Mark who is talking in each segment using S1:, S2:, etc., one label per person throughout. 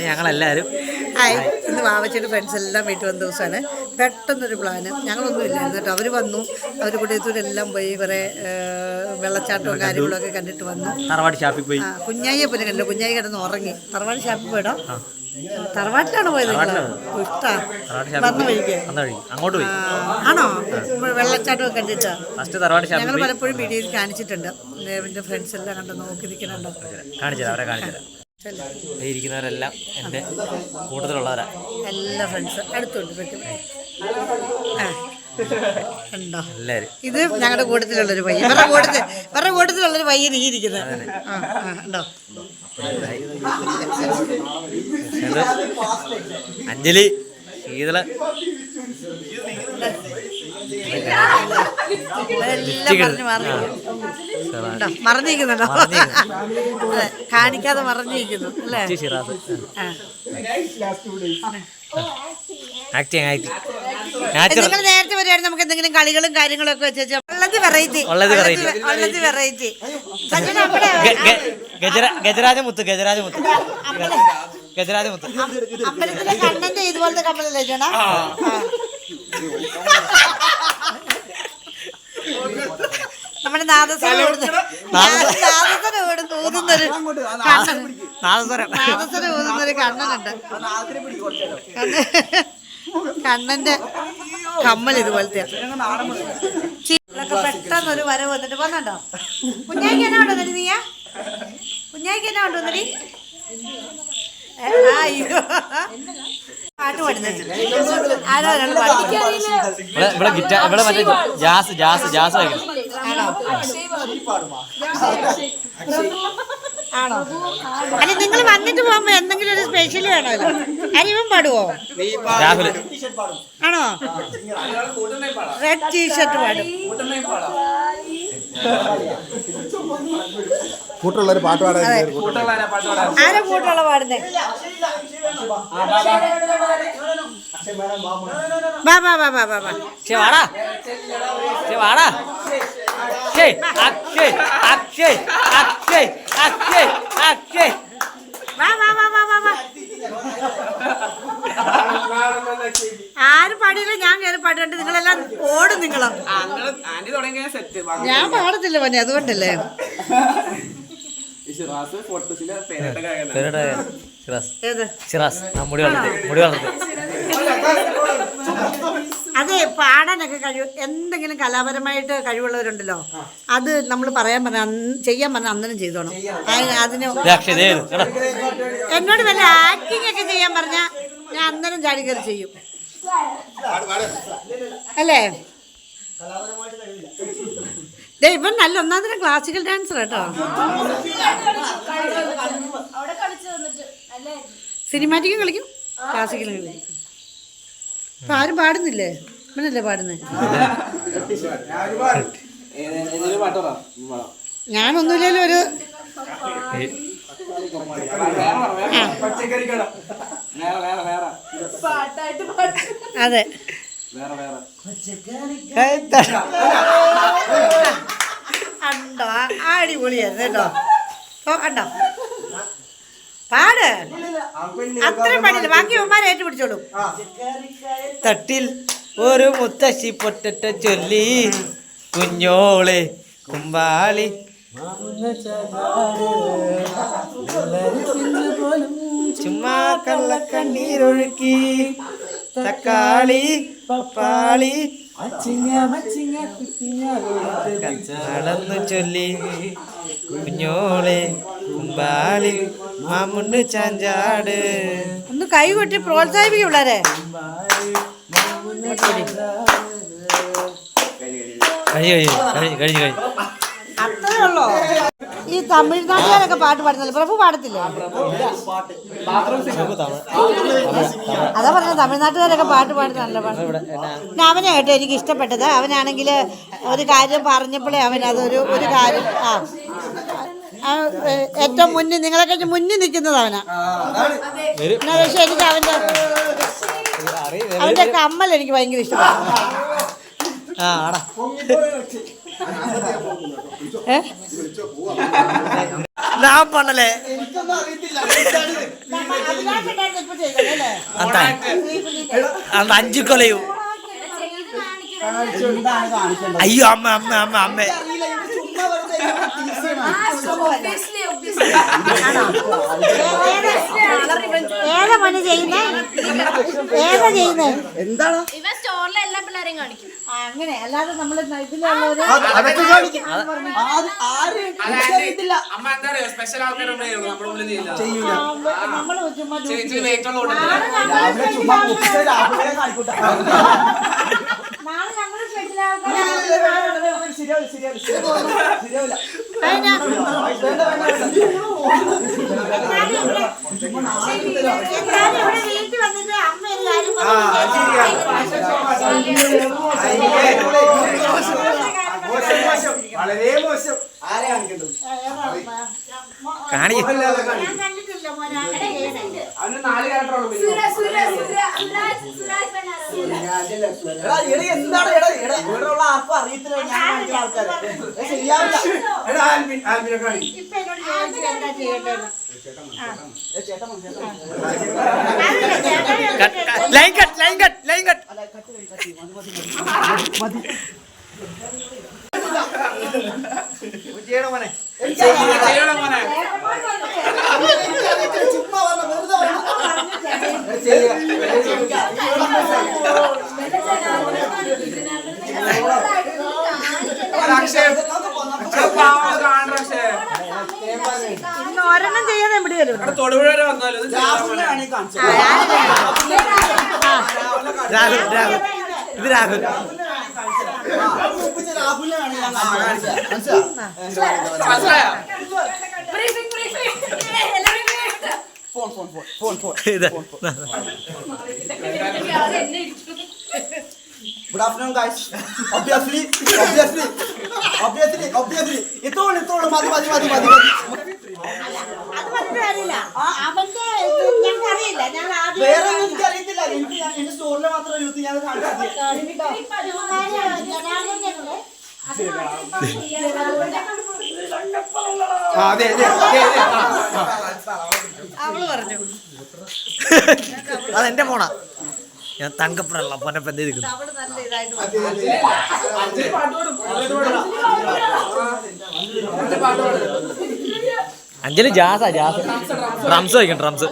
S1: ഞങ്ങളെല്ലാവരും
S2: ഹായ്. ഇന്ന് വാവച്ചയുടെ ഫ്രണ്ട്സ് എല്ലാം വീട്ടിൽ വന്ന ദിവസമാണ്. പെട്ടെന്നൊരു പ്ലാന് ഞങ്ങളൊന്നും ഇല്ലായിരുന്നു കേട്ടോ. അവർ വന്നു. അവർ കുടിയത്തൂരെല്ലാം പോയി. കുറേ വെള്ളച്ചാട്ടവും കാര്യങ്ങളൊക്കെ കണ്ടിട്ട് വന്നു.
S1: തറവാട് ഷാപ്പിൽ പോയി.
S2: കുഞ്ഞായിയെ കണ്ടു. കുഞ്ഞായി കിടന്ന് ഉറങ്ങി. തറവാട് ഷാപ്പിൽ പോയിടോ. തറവാട്ടിലാണ് പോയത്
S1: അങ്ങോട്ട് പോയി.
S2: ആണോ? വെള്ളച്ചാട്ടമൊക്കെ കണ്ടിട്ട്?
S1: ഫസ്റ്റ് തറവാട്
S2: ഞങ്ങൾ പലപ്പോഴും വീഡിയോയിൽ കാണിച്ചിട്ടുണ്ട്. എന്റെ ഫ്രണ്ട്സ് എല്ലാം കണ്ട്? നോക്കി നിൽക്കുന്നുണ്ടോ
S1: കാണിച്ചുതരാം അവരെ കാണിച്ചുതരാം. ഈ ഇരിക്കുന്നവരെല്ലാം എന്റെ കൂട്ടത്തിലുള്ളവരാ.
S2: എല്ലാ ഫ്രണ്ട്സ് അടുത്തുണ്ട് പറ്റും. ആ. ഉണ്ടോ ഇത് ഞങ്ങളുടെ കൂട്ടത്തിലുള്ളൊരു പയ്യൻ. വേറെ കൂട്ടത്തിൽ വേറെ കൂട്ടത്തിലുള്ളൊരു പയ്യൻ ഈ ഇരിക്കുന്നത് ആ ആ ഉണ്ടോ
S1: അഞ്ജലി ശീതള.
S2: മറന്നിരിക്കുന്നുണ്ടോ കാണിക്കാതെ മറഞ്ഞിരിക്കുന്നു അല്ലേ?
S1: ആക്ടിങ് ആക്ടിങ്
S2: നിങ്ങൾ നേരത്തെ വരുവാണെങ്കിൽ നമുക്ക് എന്തെങ്കിലും കളികളും കാര്യങ്ങളും ഒക്കെ വെച്ചാൽ വെറൈറ്റി.
S1: വള്ളത്തി
S2: വെറൈറ്റി. സച്ചിൻ മുത്ത്
S1: ഗജരാജ മുത്ത് ഗജരാജ മുത്ത്
S2: അമ്പലത്തിലെ കണ്ണന്റെ ഇതുപോലത്തെ കമ്മലല്ലേ ചേട്ടാ? നമ്മുടെ നാദസ്വരം ഓടുന്ന നാദസ്വരം ഓടുന്ന ഊതുന്നൊരു
S1: നാദസ്വരം
S2: നാദസ്വരം ഊതുന്നൊരു കണ്ണനുണ്ട്. കണ്ണന്റെ കമ്മൽ ഇതുപോലത്തെ പെട്ടെന്നൊരു വരവ് ഒരു വര വന്നിട്ട്. വന്നോ കുഞ്ഞാക്കി എന്നാ നീയാ പാട്ട് പാടുന്നത് ആരോ ഒരാൾ പാടുന്നത്
S1: ഇവിടെ ഇവിടെ ഗിറ്റാർ ഇവിടെ മറ്റേ ജാസ് ജാസ് ജാസ് വയ്ക്കണം.
S2: ആണോ? ആണോ? അല്ല നിങ്ങൾ വന്നിട്ട് പോകുമ്പോ എന്തെങ്കിലും ഒരു സ്പെഷ്യൽ വേണമല്ലോ. അരിവൻ പാടുവോ?
S1: രാഹുൽ
S2: ആണോ? റെഡ് ടീഷർട്ട് പാടും.
S3: കൂട്ടുള്ളൊരു പാട്ട് പാടാൻ
S2: ആരെ കൂട്ടുള്ള പാടുന്നേ? വാ വാ വാ വാ വാ വാ.
S1: ശേ വാടാ. ശേ വാടാ. ശേ അക്ഷയ് അക്ഷയ് അക്ഷയ് അക്ഷയ് അക്ഷയ്
S2: വാ വാ വാ വാ വാ വാ. ആരും പാടിയില്ല ഞാൻ കയറി പാടുന്നുണ്ട് നിങ്ങളെല്ലാം ഓടും നിങ്ങളും. ഞാൻ പാടത്തില്ല പനി അതുകൊണ്ടല്ലേ.
S1: മുടി വളർത്തി മുടി വളർത്തി.
S2: അതെ പാടാനൊക്കെ കഴിവ് എന്തെങ്കിലും കലാപരമായിട്ട് കഴിവുള്ളവരുണ്ടല്ലോ. അത് നമ്മൾ പറയാൻ പറഞ്ഞ ചെയ്യാൻ പറഞ്ഞ അന്നേരം ചെയ്തോണം. അതിന്. എന്നോട് വല്ല ആക്ടിങ് ഒക്കെ ചെയ്യാൻ പറഞ്ഞ ഞാൻ അന്നേരം ചാടി കയറി ചെയ്യും. അല്ലേ? ഇവൻ നല്ല ഒന്നാം തരം ക്ലാസിക്കൽ ഡാൻസർ കേട്ടോ. സിനിമാറ്റിക്കും കളിക്കും. ക്ലാസിക്കലും കളിക്കും. ഇപ്പൊ ആരും പാടുന്നില്ലേ? ഇവനല്ലേ പാടുന്നേ?
S4: ഏതൊരു പാട്ട് പറ ഉം, പാടാം.
S2: ഞാനൊന്നുമില്ലല്ലോ ഒരു അതെ കണ്ടോ അടിപൊളിയായിരുന്നു കേട്ടോ. നോക്കണ്ട കണ്ടോ? പാട്. അത്രയും പാടില്ല ബാക്കി ഉമ്മാരെ ഏറ്റുപിടിച്ചോളൂ.
S1: തട്ടിൽ ഒരു മുത്തശ്ശി പൊട്ടറ്റ ചൊല്ലി. കുഞ്ഞോളെ കുമ്പാളി. ചുമ്മാ കള്ളക്കണ്ണീരൊഴുക്കി. തക്കാളി പപ്പാളി. നടന്നു ചൊല്ലി. കുഞ്ഞോളെ കുമ്പാളി മാമുണ്ട് ചാഞ്ചാട്.
S2: ഒന്ന് കൈ കൊട്ടി പ്രോത്സാഹിപ്പിക്കും പിള്ളേരെ.
S1: കഴിഞ്ഞു കഴിഞ്ഞു കഴിഞ്ഞു കഴിഞ്ഞു കഴിഞ്ഞു
S2: അത്രേ ഉള്ളോ? തമിഴ്നാട്ടുകാരൊക്കെ പാട്ട് പാടുന്നില്ല പ്രഭു പാടത്തില്ലേ? അതാ പറഞ്ഞ തമിഴ്നാട്ടുകാരൊക്കെ പാട്ട് പാടുന്നല്ല പാട്ട്. പിന്നെ അവനെ കേട്ടോ എനിക്ക് ഇഷ്ടപ്പെട്ടത്. അവനാണെങ്കിൽ ഒരു കാര്യം പറഞ്ഞപ്പോഴേ അവൻ അതൊരു ഒരു കാര്യം ആ. ഏറ്റവും മുന്നിൽ നിങ്ങളെ കഴിഞ്ഞ് മുന്നിൽ നിൽക്കുന്നത് അവനാ. എന്നാ പക്ഷെ എനിക്ക് അവന്റെ അവന്റെ കമ്മൽ എനിക്ക് ഭയങ്കര
S1: ഇഷ്ടമാണ്
S2: ഏഹ്
S1: ഞാൻ പണല്ലേ അത്. അഞ്ചു കൊലയും. അയ്യോ അമ്മ അമ്മ അമ്മ അമ്മ.
S2: ഏതാ പണി ചെയ്യുന്നേ? ഏതാ ചെയ്യുന്നേ?
S3: എന്താണ്
S5: ഇവ സ്റ്റോറിലെ എല്ലാ പിള്ളേരെയും കാണിക്കും.
S2: അങ്ങനെ. അല്ലാതെ നമ്മൾ ഇതിലുള്ളവര്
S3: അതൊക്കെ കാണിക്കും. ആര് ആര് എനിക്കറിയത്തില്ല
S4: അമ്മ എന്താ പറയാ സ്പെഷ്യൽ ആൾക്കാർ നമ്മുടെ മുന്നിൽ ചെയ്യില്ല
S3: ചെയ്യൂല.
S2: നമ്മൾ ചുമ്മാ
S3: വളരെ മോശം ആരെ കാണിക്കേണ്ടത്
S1: കാണി
S2: ഞാൻ കണ്ടിട്ടില്ല മോനെ അങ്ങനെ
S4: അവന് നാല്
S3: എടാ എന്താണ്? എടാ എടാ ഇവിടെ ഉള്ള ആർക്കും അറിയത്തില്ല. ഞാൻ കാണിക്കുന്ന ആൾക്കാരെ. ശരിയാവില്ല എടാ ആൽബിൻ ആൽബിനെ കാണിക്കും
S2: ഇപ്പൊ എന്നോട് ചോദിച്ചു എന്താ ചെയ്യേണ്ടത്?
S1: Line cut line cut line cut.
S3: അല്ല കട്ട് കട്ട് ചെയ്യ്. മതി മതി മതി. ചെയ്യണം മോനെ.
S4: ചെയ്യണം മോനെ
S3: ചുമ്മാ പറഞ്ഞ വെറുതെ പറഞ്ഞ
S4: അക്ഷയ പാവം കാണണ്ട പക്ഷേ
S2: ഇന്ന് ഒരെണ്ണം ചെയ്യാൻ എവിടെ വരും
S4: തൊടുപുഴ വരെ വന്നാലും
S1: രാഹുൽ രാഹുൽ ഇത് രാഹുൽ
S3: മനസ്സിലായോ
S4: മനസ്സിലായോ
S3: phone phone phone phone phone good afternoon guys obviously obviously obviously obviously ഇത്തോളൂ ഇത്തോളൂ മതി മതി മതി മതി
S2: അത്
S3: വേറെ എനിക്ക് അറിയത്തില്ല. എനിക്ക് എന്റെ സ്റ്റോറിൽ മാത്രമേ യൂത്ത് ഞാൻ കാണിച്ചത് അതെ അതെ
S2: അവൾ പറഞ്ഞു.
S1: അതെന്റെ ഫോണാ ഞാൻ തങ്കപ്പുറമുള്ള പൊന്നപ്പം എന്ത്
S4: പാട്ട്.
S1: അഞ്ജലി ജാസാ ജാസ്. ഡ്രംസ് വയ്ക്കണം ഡ്രംസ്.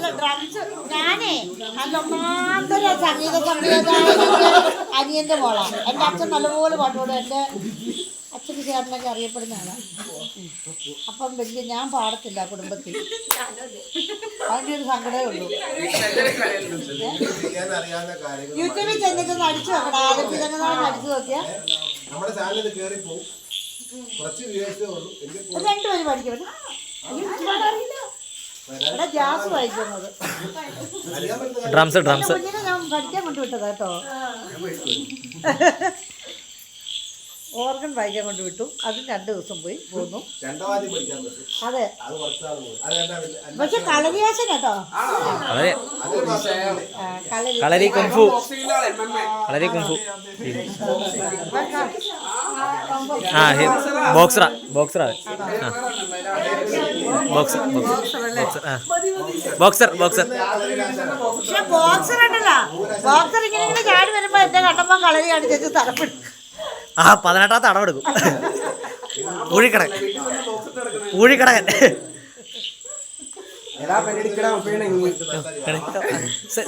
S2: ഞാനേ സംഗീത അനിയന്റെ മോളാണ് എന്റെ അച്ഛൻ നല്ലപോലെ പാട്ടുപാടും എന്റെ അച്ഛന് ചേട്ടനൊക്കെ അറിയപ്പെടുന്ന ആളാണ് അപ്പം വലിയ ഞാൻ പാടത്തില്ല കുടുംബത്തിൽ. അതിന്റെ ഒരു സങ്കടമേ ഉള്ളൂ. യൂട്യൂബിൽ ചെന്നിട്ട് അടിച്ചു നോക്കണം. ആലപ്പിതനാണ് അടിച്ചു നോക്കിയാൽ രണ്ടുപേരും പഠിക്കും. ജാസ് വായിക്കുന്നത്.
S1: Drums drums.
S2: ഞാൻ പഠിക്കാൻ കൊണ്ടുവിട്ടതാ കേട്ടോ. ഓർഗൻ വായിക്കാൻ കൊണ്ട് വിട്ടു. അതും രണ്ട് ദിവസം പോയി പോന്നു. അതെ. പക്ഷെ കളരിയാശൻ കേട്ടോ? കളരി
S1: കളരി കുംഫു.
S4: ബോക്സിംഗിന്റെ ആളെ M M A.
S1: Kalari kung fu. ആ ബോക്സറാ. ബോക്സറാ boxer boxer boxer. Boxer
S2: boxer ഉണ്ടല്ലോ. ബോക്സർ ഇങ്ങനെ ഇങ്ങനെ ചാടി വരുമ്പോ എന്റെ കണ്ടപ്പോ കളരി കാണിച്ചു തലപ്പെടും
S1: ആ പതിനെട്ടാമത്തെ അടവെടുക്കും ഊഴിക്കടകൻ ഊഴിക്കടകൻ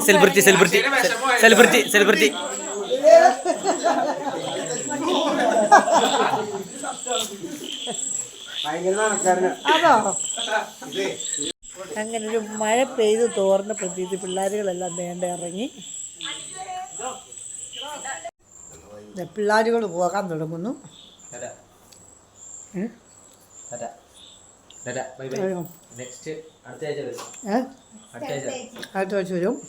S1: സെലിബ്രിറ്റി സെലിബ്രിറ്റി. Celebrity celebrity.
S2: അങ്ങനെ ഒരു മഴ പെയ്ത് തോർന്ന പ്രതീതി പിള്ളേരുകളെല്ലാം വേണ്ട ഇറങ്ങി. പിള്ളേരുകൾ പോകാൻ തുടങ്ങുന്നു.
S1: അടുത്ത ആഴ്ച വരും.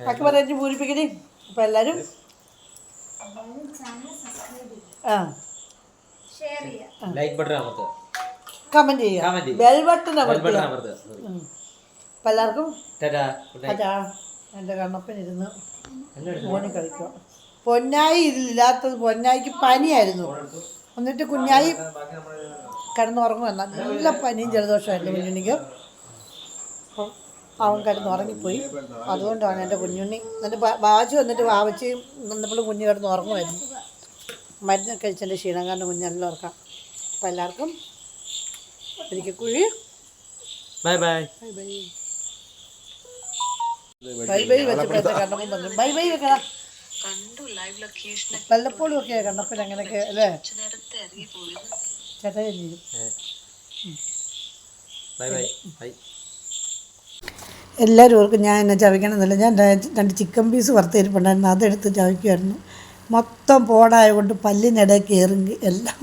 S2: ബാക്കി പറഞ്ഞു പൂരിപ്പിക്കണേ. അപ്പം എല്ലാവരും ആ.
S1: ലൈക്ക് ബട്ടൺ അമർത്തുക. കമന്റ്
S2: ചെയ്യുക. ബെൽ ബട്ടൺ അമർത്തുക. അപ്പം എല്ലാവർക്കും
S1: ടാറ്റാ.
S2: എന്റെ കണ്ണപ്പനിരുന്ന് ഫോണിൽ കളിക്കുക. പൊന്നായി ഇതില്ലാത്തത് പൊന്നായിക്ക് പനിയായിരുന്നു. എന്നിട്ട് കുഞ്ഞായി കിടന്നുറങ്ങുക നല്ല പനിയും ജലദോഷമായിരുന്നു കുഞ്ഞുണ്ണിക്ക്. അപ്പം അവൻ കിടന്നുറങ്ങിപ്പോയി. അതുകൊണ്ടാണ് എന്റെ കുഞ്ഞുണ്ണി. എന്നിട്ട് ബാജു വന്നിട്ട് വാവച്ചയും നിന്നപ്പോഴും കുഞ്ഞു കിടന്ന് ഉറങ്ങുമായിരുന്നു മരുന്നൊക്കെ കഴിച്ചതിന്റെ ക്ഷീണം കാരണം കുഞ്ഞെല്ലാം ഉറക്കാം. അപ്പം എല്ലാവർക്കും ഒരിക്കൽ കുഴി
S1: ബൈ ബൈ
S2: ബൈ ബൈ. വെച്ചപ്പോഴത്തെ പറഞ്ഞു. ബൈ ബൈ വെക്കണം വല്ലപ്പോഴും ഒക്കെ. കണ്ണപ്പൻ അങ്ങനെയൊക്കെ അല്ലേ? ചേട്ടാ ചെയ്യും
S1: ബൈ ബൈ. ബൈ.
S2: എല്ലാവരും ഓർക്കും ഞാൻ എന്നെ ചവയ്ക്കണമെന്നില്ല ഞാൻ രണ്ട് ചിക്കൻ പീസ് വറുത്തിരിപ്പുണ്ടായിരുന്നു. അതെടുത്ത് ചവയ്ക്കുമായിരുന്നു മൊത്തം പോടായ കൊണ്ട് പല്ലിനിടയിൽ കയറി എല്ലാം